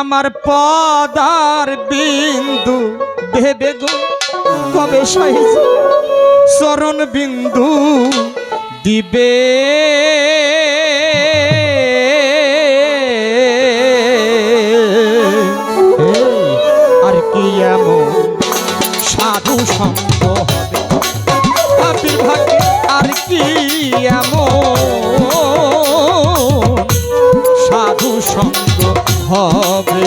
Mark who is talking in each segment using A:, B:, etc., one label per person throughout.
A: আমার পদার বিন্দু দেবে গো কবে সহিস চরণ বিন্দু দিবে। আর কি এমন সাধু সঙ্গ হবে? পাপির ভাগ্যে আর কি এমন সাধু সঙ্গ হবে।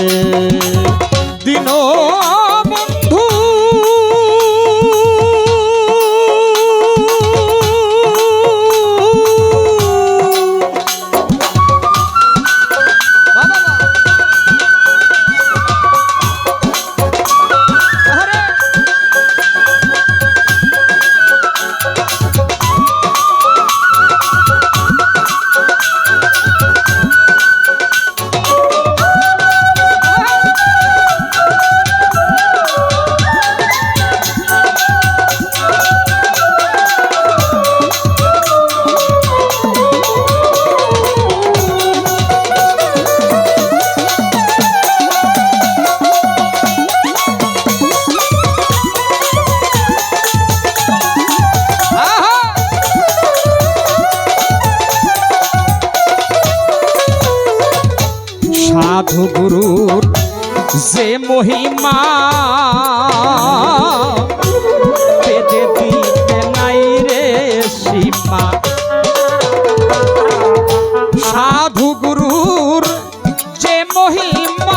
A: সাধু গুরুর যে মহিমা নাই রে সীমা। সাধু গুরুর যে মহিমা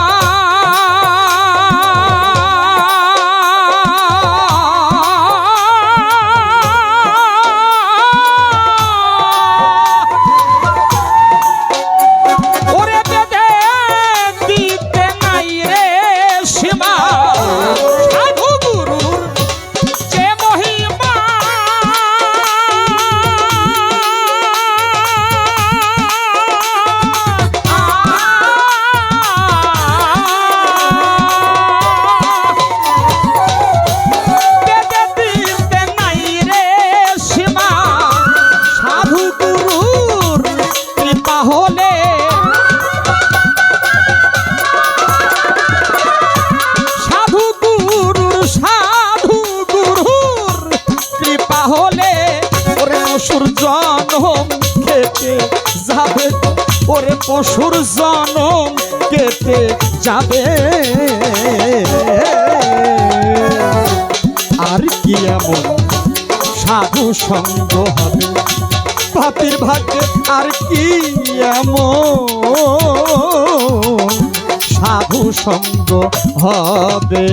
A: পশুর জনম কেটে যাবে। আর কি এমন সাধু সঙ্গ হবে? পাপির ভাগ্যে আর কি এমন সাধু সঙ্গ হবে?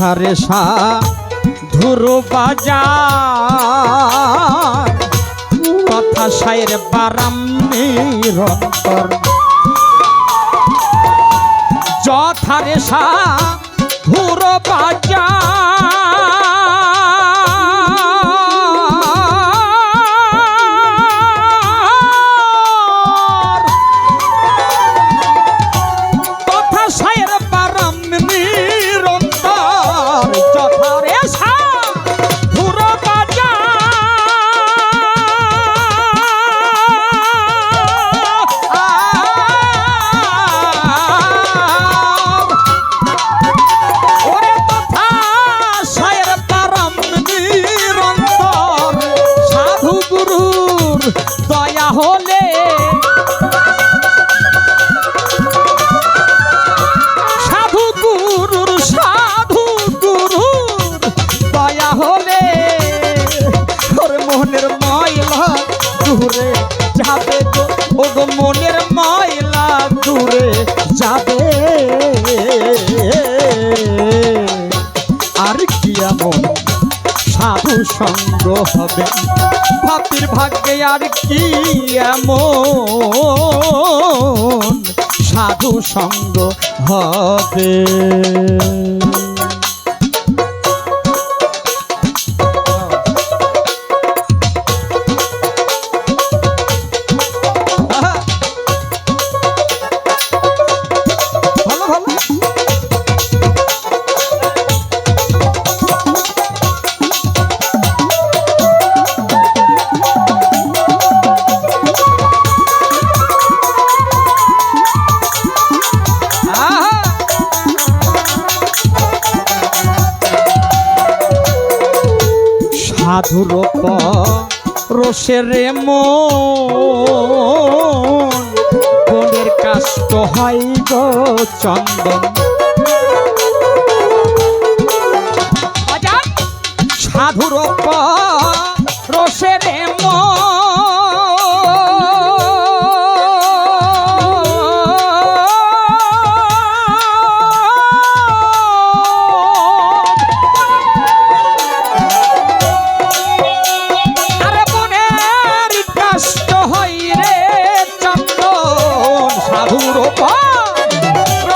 A: তথারে সা ধুরু বাজা কথা সাইরে বারাম নিরন্তর যথারে সা ধুরু বাজার। সঙ্গ হবে। ভাতির ভাগ্যে আর কি এমন? সাধু সঙ্গ হবে। সাধুর রসের মনের কাষ্ট হয় গো চন্দন। সাধুর রসের আরে あ!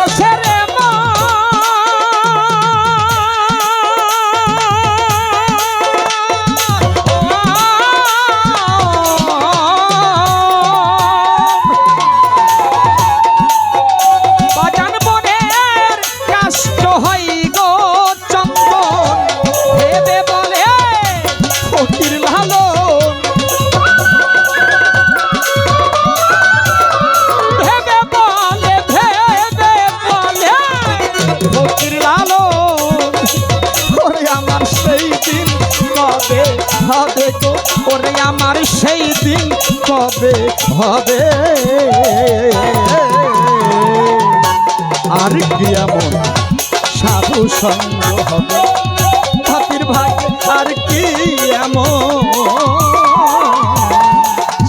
A: দিন কবে হবে? আর কি এমন সাধু সঙ্গ হবে? হাতির ভাই, আর কি এমন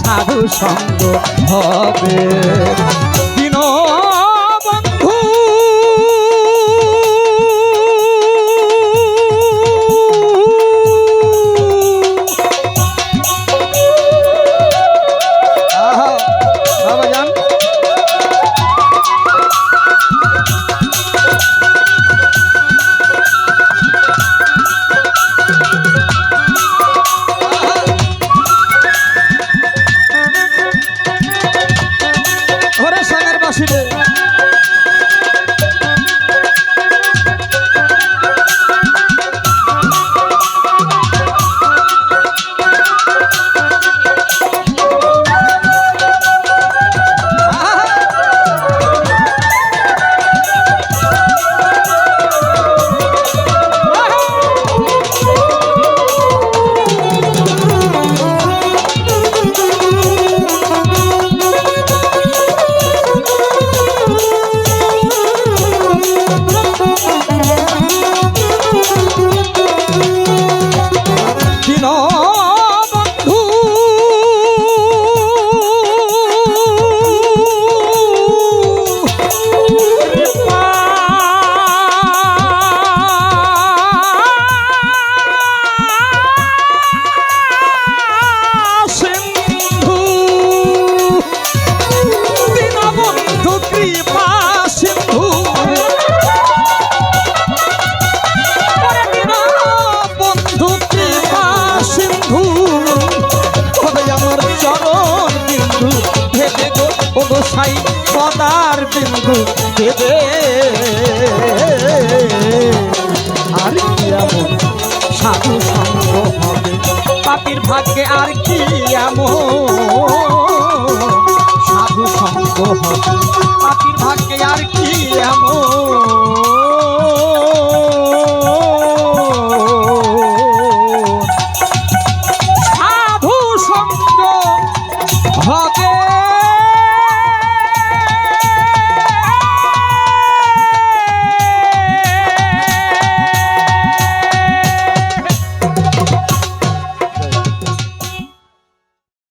A: সাধু সঙ্গ হবে? পদার বিন্দু দেবে আর কি এমন সাধু সঙ্গ হবে? পাপির ভাগ্যে আর কি এমন সাধু সঙ্গ হবে? পাপির ভাগ্যে আর কি এমন